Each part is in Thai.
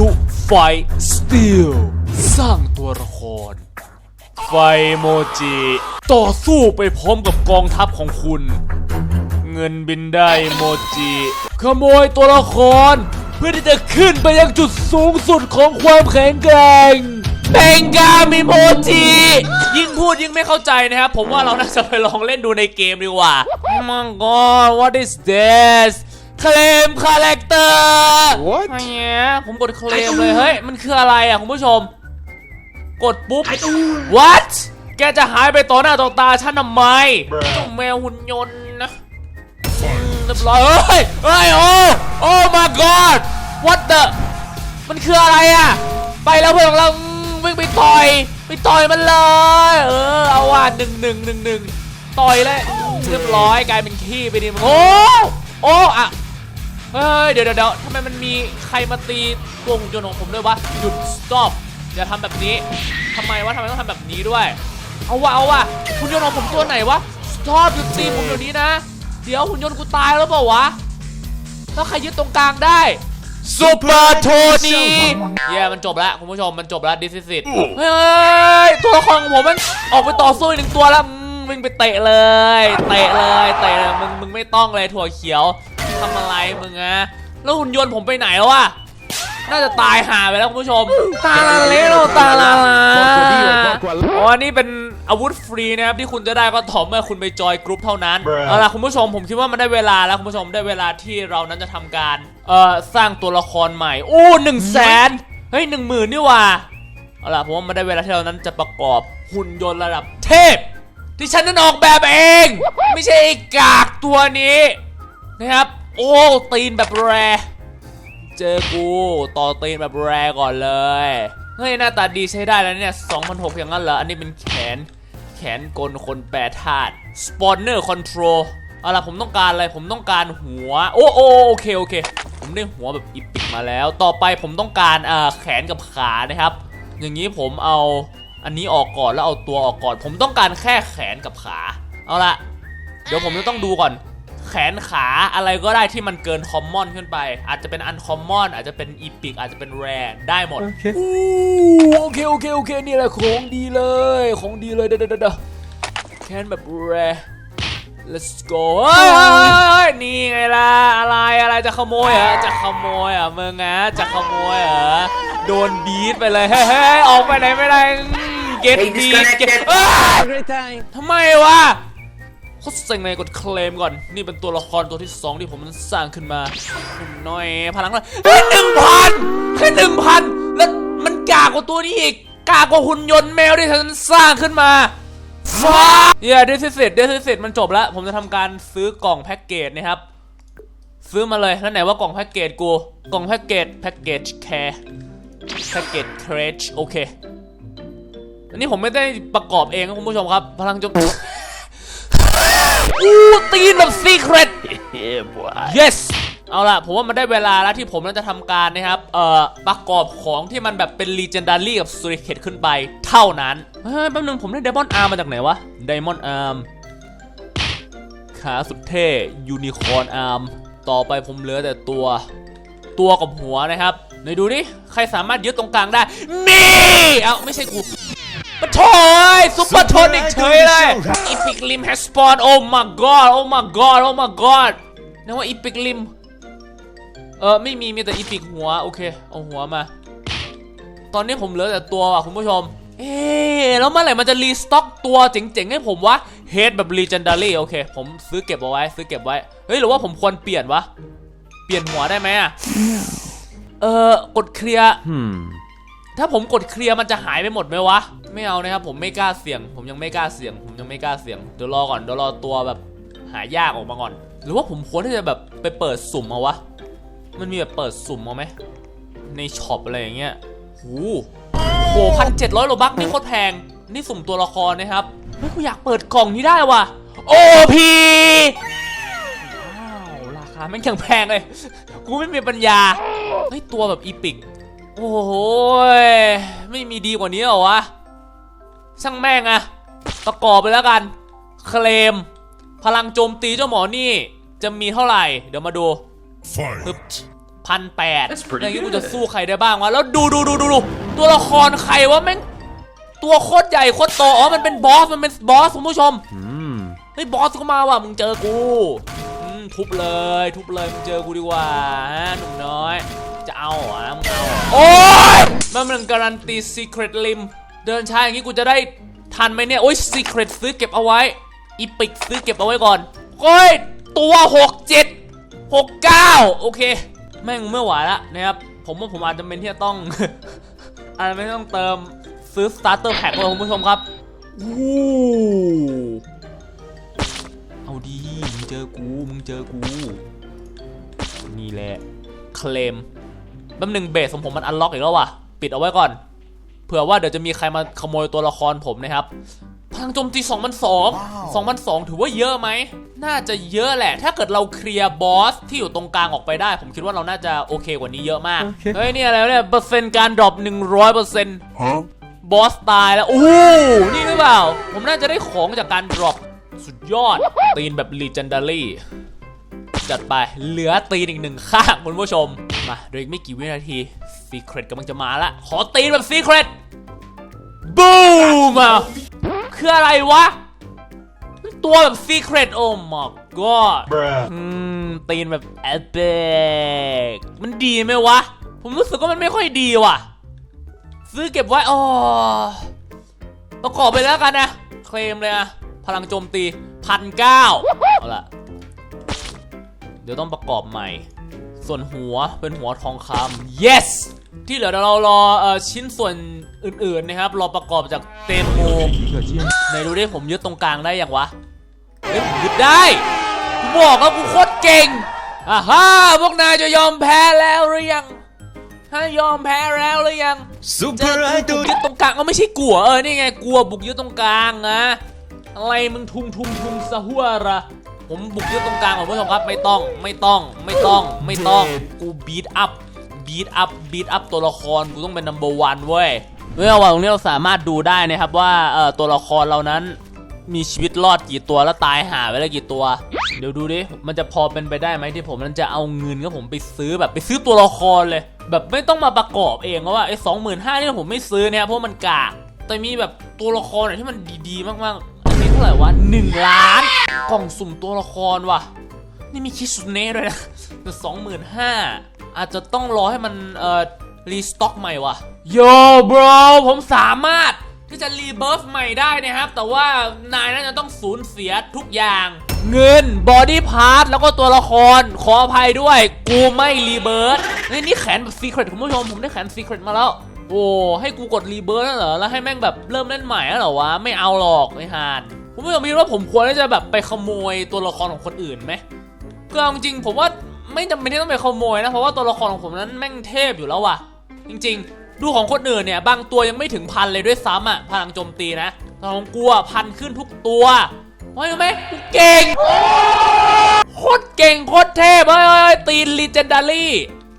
วไฟสตีลสร้างตัวละคร ไฟโมจิ ต่อสู้ไปพร้อมกับกองทัพของคุณ เงินบินได้โมจิ ขโมยตัวละคร เพื่อที่จะขึ้นไปยังจุดสูงสุดของความแข็งแกร่งเบงกามิโมจิ ยิ่งพูดยิ่งไม่เข้าใจนะครับ ผมว่าเราน่าจะไปลองเล่นดูในเกมดีกว่ามังกร what is this เคลมคาแรคเตอร์ What? อะไรเงี้ยผมกดเคลมเลยเฮ้ยมันคืออะไรอะคุณผู้ชม กดปุ๊บ what แกจะหายไปต่อหน้าต่อตาฉันทำไมเจ้าแมวหุ่นยนต์นะเรียบร้อยเฮ้ยเฮ้ยโอ้โอ้ my god what the มันคืออะไรอะไปแล้วเพื่อนของเราอืมวิ่งไปต่อยไปต่อยมันเลย เออเอาว่ะหนึ่งหนึ่งหนึ่งหนึ่งต่อยเลยอืมเรียบร้อยกลายเป็นขี้ไปดิโอ้โอ้อะ เฮ้ยเดี๋ยวเดี๋ยวเดี๋ยวทำไมมันมีใครมาตีตัวหุ่นยนต์ของผมด้วยวะหยุด stop อย่าทำแบบนี้ทำไมวะทำไมต้องทำแบบนี้ด้วย เอาวะเอาวะหุ่นยนต์ของผมตัวไหนวะ stop หยุดตีผมเดี๋ยวนี้นะ เดี๋ยวหุ่นยนต์กูตายแล้วเปล่าวะแล้วใครยึดตรงกลางได้ซูเปอร์โทนี่เย้มันจบแล้วคุณผู้ชมมันจบแล้วดิสิสิตเฮ้ยตัวละครของผมมันออกไปต่อสู้อีกหนึ่งตัวแล้วอืมวิ่งไปเตะเลย เตะเลยเตะเลยมึงมึงไม่ต้องเลยถั่วเขียว ทำอะไรมึงอะแล้วหุ่นยนต์ผมไปไหนแล้ววะน่าจะตายหาไปแล้วคุณผู้ชม ตาลาเลโลตาลาลาอ๋อนี่เป็นอาวุธฟรีนะครับที่คุณจะได้ก็ต่อเมื่อคุณไปจอยกรุ๊ปเท่านั้น Bruh เอาล่ะคุณผู้ชมผมคิดว่ามันได้เวลาแล้วคุณผู้ชมได้เวลาที่เรานั้นจะทำการเอ่อสร้างตัวละครใหม่โอ้หนึ่งแสนเฮ้ยหนึ่งหมื่นนี่หว่าเอาล่ะผมว่ามันได้เวลาที่เรานั้นจะประกอบหุ่นยนต์ระดับเทพ ที่ฉันนั้นออกแบบเอง ไม่ใช่ไอ้กากตัวนี้นะครับ โอ้ตีนแบบแร เจอกู ต่อตีนแบบแรก่อนเลย เฮ้ยหน้าตาดีใช้ได้แล้วเนี่ย2,006อย่างนั้นเหรอ อันนี้เป็นแขน แขนกลคนแปรธาตุสปอนเนอร์คอนโทรลเอาล่ะผมต้องการอะไร ผมต้องการหัว โอ้โอโอเคโอเค ผมได้หัวแบบอีปิกมาแล้ว ต่อไปผมต้องการเอ่อแขนกับขานะครับ อย่างนี้ผมเอาอันนี้ออกก่อนแล้วเอาตัวออกก่อน ผมต้องการแค่แขนกับขา เอาละเดี๋ยวผมจะต้องดูก่อน แขนขาอะไรก็ได้ที่มันเกินคอมมอนขึ้นไป อาจจะเป็นอันคอมมอนอาจจะเป็นอีพิกอาจจะเป็นแรได้หมด Okay. อู้โอเคโอเคโอเคนี่แหละของดีเลยของดีเลยเด้อเด้อเด้อแขนแบบแร let's go เฮ้ยเฮ้ยเฮ้ยเฮ้ยนี่ไงล่ะอะไรอะไรจะขโมยเหรอจะขโมยเหรอมึงอะจะขโมยเหรอโดนบีทไปเลยเฮ้ยเฮ้ยออกไปไหนไม่ได้เก็ต Hey, บีท disconnected. เก็ต Great time. ทำไมวะ โคตรเซ็งเลยกดเคลมก่อน นี่เป็นตัวละครตัวที่สองที่ผมนั้นสร้างขึ้นมาหนุ่มน้อยพลังเลยแค่หนึ่งพันแค่หนึ่งพันแล้วมันกากกว่าตัวนี้อีก กากกว่าหุ่นยนต์แมวที่ฉันสร้างขึ้นมาฟ้าเย้เดซิสิตเดซิสิตมันจบแล้ว ผมจะทำการซื้อกล่องแพ็กเกจนะครับ ซื้อมาเลยแล้วไหนว่ากล่องแพ็กเกจกู กล่องแพ็กเกจแพ็กเกจแคร์แพ็กเกจเครชโอเค อันนี้ผมไม่ได้ประกอบเองนะคุณผู้ชมครับ พลังจม อู้ตีนแบบซีเครต Yeah, boy. yes เอาล่ะ ผมว่ามันได้เวลาแล้วที่ผมน่าจะทำการนะครับ เอ่อ ประกอบของที่มันแบบเป็น legendary กับ s u r i c a t ขึ้นไปเท่านั้นเฮ้ยแป๊บนึงผมได้ Diamond Arm มาจากไหนวะ Diamond Arm ขาสุดเท่ Unicorn Arm ต่อไปผมเหลือแต่ตัวตัวกับหัวนะครับไหนดูดิ ใครสามารถยึดตรงกลางได้ นี่ เอาไม่ใช่กู ปะโถยซุปเปอร์โทนิกเฉยเลยอีพิกลิม has spawned oh my god oh my god oh my god นึกว่าอีพิกลิมเออไม่มีมีแต่อีพิกหัว โอเค เอาหัวมา ตอนนี้ผมเหลือแต่ตัวอะคุณผู้ชม เอ๊ะแล้วเมื่อไหร่มันจะรีสต็อกตัวเจ๋งๆ ให้ผมวะเฮดแบบ legendary โอเค ผมซื้อเก็บเอาไว้ ซื้อเก็บไว้ เฮ้ย หรือว่าผมควรเปลี่ยนวะ เปลี่ยนหัวได้ไหมอะเออกดเคลียร์ Hmm. ถ้าผมกดเคลียร์มันจะหายไปหมดไหมวะ ไม่เอานะครับผมไม่กล้าเสี่ยง ผมยังไม่กล้าเสี่ยง ผมยังไม่กล้าเสี่ยงเดี๋ยวรอก่อนเดี๋ยวรอตัวแบบหายากออกมาก่อน หรือว่าผมควรที่จะแบบไปเปิดสุ่มเอาวะมันมีแบบเปิดสุ่มเอาไหมในช็อปอะไรอย่างเงี้ยหูโหพันเจ็ดร้อยโลบักนี่โคตรแพงนี่สุ่มตัวละครนะครับเฮ้ยกูอยากเปิดกล่องนี้ได้ว่ะโอพีว้าวราคาแม่งยังแพงเลยกูไม่มีปัญญาเฮ้ยตัวแบบอีพิกโอ้โหไม่มีดีกว่านี้หรอวะ ช่างแม่งอะประกอบไปแล้วกัน เคลม พลังโจมตีเจ้าหมอนี่จะมีเท่าไหร่ เดี๋ยวมาดู Fight. ปึ๊บพันแปด That's pretty อย่างนี้กู good จะสู้ใครได้บ้างวะ แล้วดูดูดูดูดูตัวละครใครวะแม่งตัวโคตรใหญ่โคตรโตอ๋อมันเป็นบอส มันเป็นบอสคุณผู้ชมเฮ้ยบอสก็มาว่ะมึงเจอกูอืมทุบเลย ทุบเลยมึงเจอกูดีกว่าฮะหนุ่มน้อย จะเอาเหรอะมึงเอาเหรอโอ้ยมันมันการันตี Secret Lim เดินช้าอย่างนี้กูจะได้ทันไหมเนี่ย โอ้ย Secret ซื้อเก็บเอาไว้ อีพิกซื้อเก็บเอาไว้ก่อนโอ้ยตัว 6 7 6 9 โอเค แม่งไม่ไหวละนะครับ ผมว่าผมอาจจะเป็นที่จะต้อง อาจจะไม่ต้องเติมซื้อ starter pack เลยคุณผู้ชมครับอู้เอาดี มึงเจอกู มึงเจอกู นี่แหละ เคลมแป๊บหนึ่งเบสของผมมันอันล็อกอีกแล้วว่ะ ปิดเอาไว้ก่อน เผื่อว่าเดี๋ยวจะมีใครมาขโมยตัวละครผมนะครับพลังโจมตี2002 2002 ถือว่าเยอะไหม น่าจะเยอะแหละ ถ้าเกิดเราเคลียร์บอสที่อยู่ตรงกลางออกไปได้ ผมคิดว่าเราน่าจะโอเคกว่านี้เยอะมาก เฮ้ยนี่อะไรวะเนี่ย เปอร์เซ็นต์การดรอป100% Huh? บอสตายแล้ว โอ้โหนี่หรือเปล่า ผมน่าจะได้ของจากการดรอปสุดยอด ตีนแบบ legendary จัดไป เหลือตีนอีกหนึ่งข้างคุณผู้ชม มาเดี๋ยวอีกไม่กี่วินาที Secret กำลังจะมาละ ขอตีนแบบ Secret บู มอะคืออะไรวะ ตัวแบบ Secret โอ้ my god Bruh. อืมตีนแบบ epic มันดีไหมวะ ผมรู้สึกว่ามันไม่ค่อยดีว่ะ ซื้อเก็บไว้อ๋อประกอบไปแล้วกันนะ เคลมเลยอะพลังโจมตีพันเก้าเอาละเดี๋ยวต้องประกอบใหม่ ส่วนหัวเป็นหัวทองคำ yes ที่เหลือเดี๋ยวเรารอเอ่อชิ้นส่วนอื่นๆนะครับ รอประกอบจากเตมโมไหนดูดิผมยึดตรงกลางได้ยังวะเฮ้ยผมยึดได้กูบอกแล้วกูโคตรเก่งอ่าฮ่าพวกนายจะยอมแพ้แล้วหรือยังถ้ายอมแพ้แล้วหรือยังเจอ Super กูบุ Idol กยึดตรงกลางก็ไม่ใช่กลัวเออนี่ไงกลัวบุกยึดตรงกลางนะอะไรมึงทุงทุงทุงสะหัวระผมบุกยึดตรงกลางคุณผู้ชมครับ ไม่ต้องไม่ต้องไม่ต้องไม่ต้องกูบีทอัพ บีทอัพบีทอัพตัวละครกูต้องเป็น number one เว้ยเมื่อวันตรงนี้เราสามารถดูได้นะครับว่าเอ่อตัวละครเรานั้นมีชีวิตรอดกี่ตัวแล้วตายหาไปแล้วกี่ตัว เดี๋ยวดูดิ มันจะพอเป็นไปได้ไหมที่ผมนั้นจะเอาเงินก็ผมไปซื้อแบบไปซื้อตัวละครเลย แบบไม่ต้องมาประกอบเองว่าไอ้สองหมื่นห้านี่ผมไม่ซื้อเนี่ยเพราะมันกากแต่มีแบบตัวละครไหนที่มันดีๆ มากๆอันนี้เท่าไหร่วะหนึ่งล้าน กล่องสุ่มตัวละครว่ะ นี่มีคิสุเน่ด้วยนะแต่สองหมื่นห้า อาจจะต้องรอให้มันเอ่อรีสต็อกใหม่ว่ะโย่บรผมสามารถที่จะรีเบิร์ฟใหม่ได้นะครับ แต่ว่านายน่าจะต้องสูญเสียทุกอย่าง เงินบอดี้พาร์ทแล้วก็ตัวละครขออภัยด้วย กูไม่รีเบิร์ฟนี่นี่แขนแบบซีเครตคุณผู้ชมผมได้แขนซีเครตมาแล้วโอ้ให้กูกดรีเบิร์ฟเหรอแล้วให้แม่งแบบเริ่มเล่นใหม่แล้วเหรอวะไม่เอาหรอกไอ้ห่านคุณผู้ชมคิดว่าผมควรที่จะแบบไปขโมยตัวละครของคนอื่นไหมก็เอาจริงผมว่า ไม่จำเป็นที่ต้องไปขโมยนะเพราะว่าตัวละครของผมนั้นแม่งเทพอยู่แล้วว่ะ จริง ๆ ดูของคนอื่นเนี่ย บางตัวยังไม่ถึงพันเลยด้วยซ้ำอะพลังโจมตีนะแต่ของกูอะพันขึ้นทุกตัวเพราะยังไหมกูเก่งโคตรเก่งโคตรเทพเฮ้ยเฮ้ยเฮ้ยตีนลีเจนดารี่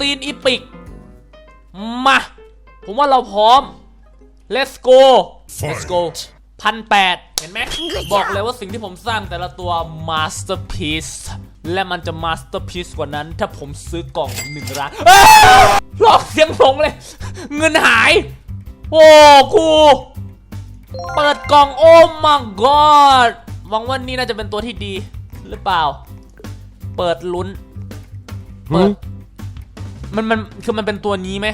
ตีนอีพิกมาผมว่าเราพร้อม let's go let's go พันแปดเห็นไหมบอกเลยว่าสิ่งที่ผมสร้างแต่ละตัว masterpiece และมันจะ masterpiece กว่านั้นถ้าผมซื้อกล่องหนึ่งล้านอ้าวลอกเสียงหลงเลย เงินหาย โอ้กูเปิดกล่องโอ้ my god หวังว่านี่น่าจะเป็นตัวที่ดีหรือเปล่า เปิดลุ้นเปิดมันมันคือมันเป็นตัวนี้ไหม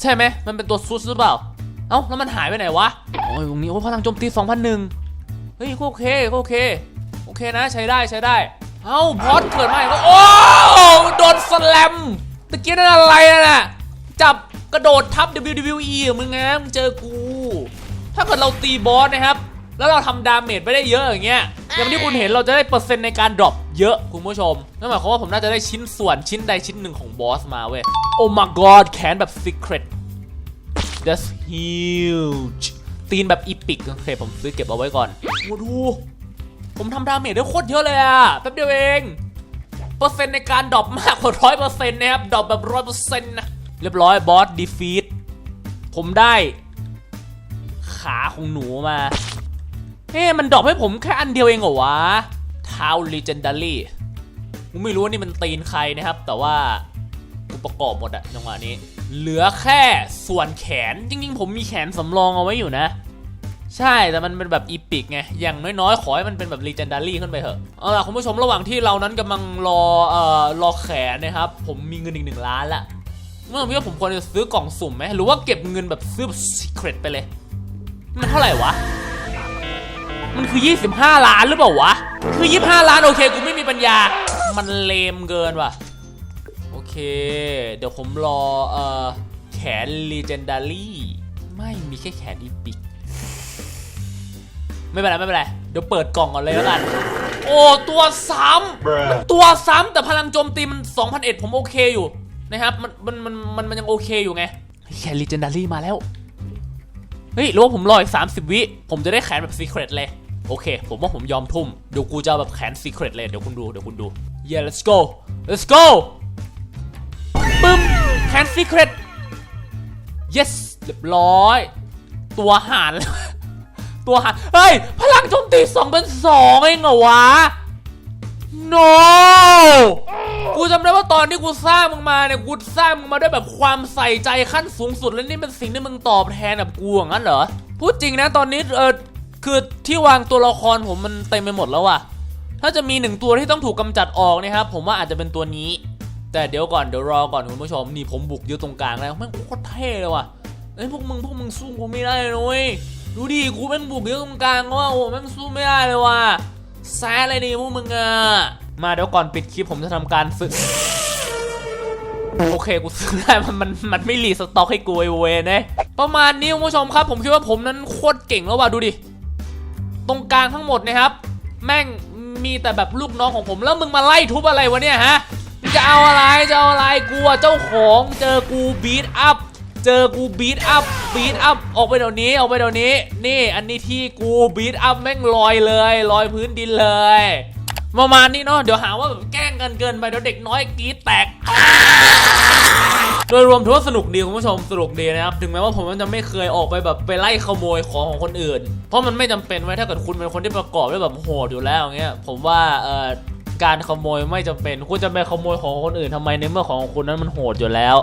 ใช่ไหมมันเป็นตัวซุสหรือเปล่า เอ้าแล้วมันหายไปไหนวะโอ้ยตรงนี้โอ้ยพลังโจมตี2001เฮ้ยก็โอเคก็โอเค โอเคนะใช้ได้ใช้ได้ เอ้าพอดเกิดมาอีกแล้วโอ้โดนสแลมตะกี้นั่นอะไรน่ะจับกระโดดทับ WWE อมึงไงมึงเจอกู ถ้าเกิดเราตีบอสนะครับ แล้วเราทำดาเมจไปได้เยอะอย่างเงี้ยอย่างที่คุณเห็นเราจะได้เปอร์เซ็นต์ในการดรอปเยอะคุณผู้ชมนั่นหมายความว่าผมน่าจะได้ชิ้นส่วนชิ้นใดชิ้นหนึ่งของบอสมาเว้ยโอ้ my god แขนแบบ secret that's huge ตีนแบบอีพิกโอเคผมซื้อเก็บเอาไว้ก่อนโอ้ดู ผมทำดาเมจได้โคตรเยอะเลยอะแป๊บเดียวเองเปอร์เซ็นต์ในการดรอปมากกว่าร้อยเปอร์เซ็นต์นะครับดรอปแบบร้อยเปอร์เซ็นต์นะเรียบร้อยบอสดีฟีดผมได้ ขาของหนูมาเฮ้มันดรอปให้ผมแค่อันเดียวเองเหรอวะทาวลีเจนดารี่ผมไม่รู้ว่านี่มันตีนใครนะครับ แต่ว่าประกอบหมดอะจังหวะนี้ เหลือแค่ส่วนแขน จริงๆ ผมมีแขนสำรองเอาไว้อยู่นะ ใช่แต่มันเป็นแบบอีพิกไง อย่างน้อยๆ ขอให้มันเป็นแบบ legendary ขึ้นไปเถอะเอาล่ะคุณผู้ชมระหว่างที่เรานั้นกำลังรอเอ่อรอแขนนะครับ ผมมีเงินอีกหนึ่งล้านละเมื่อพี่ว่าผมควรจะซื้อกล่องสุ่มไหมหรือว่าเก็บเงินแบบซื้อแบบ secret ไปเลย มันเท่าไหร่วะ มันคือ 25 ล้านหรือเปล่าวะ คือ 25 ล้านโอเคกูไม่มีปัญญา มันเลมเกินว่ะ โอเค เดี๋ยวผมรอเอ่อแขน legendary ไม่มีแค่แขนอีพิก ไม่เป็นไรไม่เป็นไรเดี๋ยวเปิดกล่องก่อนเลยแล้วกัน โอ้ตัวซ้ำมันตัวซ้ำแต่พลังโจมตีมัน2,001 ผมโอเคอยู่นะครับมันมันมันมันมันยังโอเคอยู่ไงแขน legendary มาแล้วเฮ้ยหรือว่าผมรออีก 30 วิ ผมจะได้แขนแบบ secret เลย โอเค ผมว่าผมยอมทุ่ม เดี๋ยวกูจะเอาแบบแขน secret เลย เดี๋ยวคุณดู เดี๋ยวคุณดู yeah let's go let's go ปึ้ม แขน secret yes เรียบร้อย ตัวหาร ตัวหาเฮ้ย พลังโจมตี2เป็น2เองเหรอวะ no กูจำได้ว่าตอนที่กูสร้างมึงมาเนี่ยกูสร้างมึงมาด้วยแบบความใส่ใจขั้นสูงสุดและนี่เป็นสิ่งที่มึงตอบแทนแบบกูอย่างนั้นเหรอพูดจริงนะตอนนี้เออคือที่วางตัวละครผมมันเต็มไปหมดแล้วอะถ้าจะมีหนึ่งตัวที่ต้องถูกกำจัดออกนะครับผมว่าอาจจะเป็นตัวนี้ แต่เดี๋ยวก่อนเดี๋ยวรอก่อนคุณผู้ชมนี่ผมบุกยู่ตรงกลางแล้วแม่งโคตรเท่เลยว่ะเอ้พวกมึงพวกมึงสู้กูไม่ได้เลย ดูดิกูแม่งบุกอยู่ตรงกลางว่าโอ้แม่งสู้ไม่ได้เลยว่ะแซ่เลยดิพวกมึงอะมาเดี๋ยวก่อนปิดคลิปผมจะทำการซื้อโอเคกูซื้อได้มันมันมันไม่รีสต็อกให้กูไอเวนนะประมาณนี้คุณผู้ชมครับ ผมคิดว่าผมนั้นโคตรเก่งแล้วว่ะดูดิ ตรงกลางทั้งหมดนะครับ แม่งมีแต่แบบลูกน้องของผมแล้วมึงมาไล่ทุบอะไรวะเนี่ยฮะจะเอาอะไรจะเอาอะไรกูอะเจ้าของเจอกูบีทอัพ เจอกูบีทอัพบีทอัพออกไปเดี๋ยวนี้ออกไปเดี๋ยวนี้ นี่อันนี้ที่กูบีทอัพแม่งลอยเลยลอยพื้นดินเลยประมาณนี้เนาะเดี๋ยวหาว่าแบบแกล้งกันเกินไปเดี๋ยวเด็กน้อยกรีดแตกโดยรวมถือว่าสนุกดีคุณผู้ชมสนุกดีนะครับถึงแม้ว่าผมจะไม่เคยออกไปแบบไปไล่ขโมยของของคนอื่น เพราะมันไม่จำเป็นไว้ถ้าเกิดคุณเป็นคนที่ประกอบด้วยแบบโหดอยู่แล้วอย่างเงี้ยผมว่าเอ่อการขโมยไม่จำเป็น คุณจะไปขโมยของคนอื่นทำไมในเมื่อของคุณนั้นมันโหดอยู่แล้ว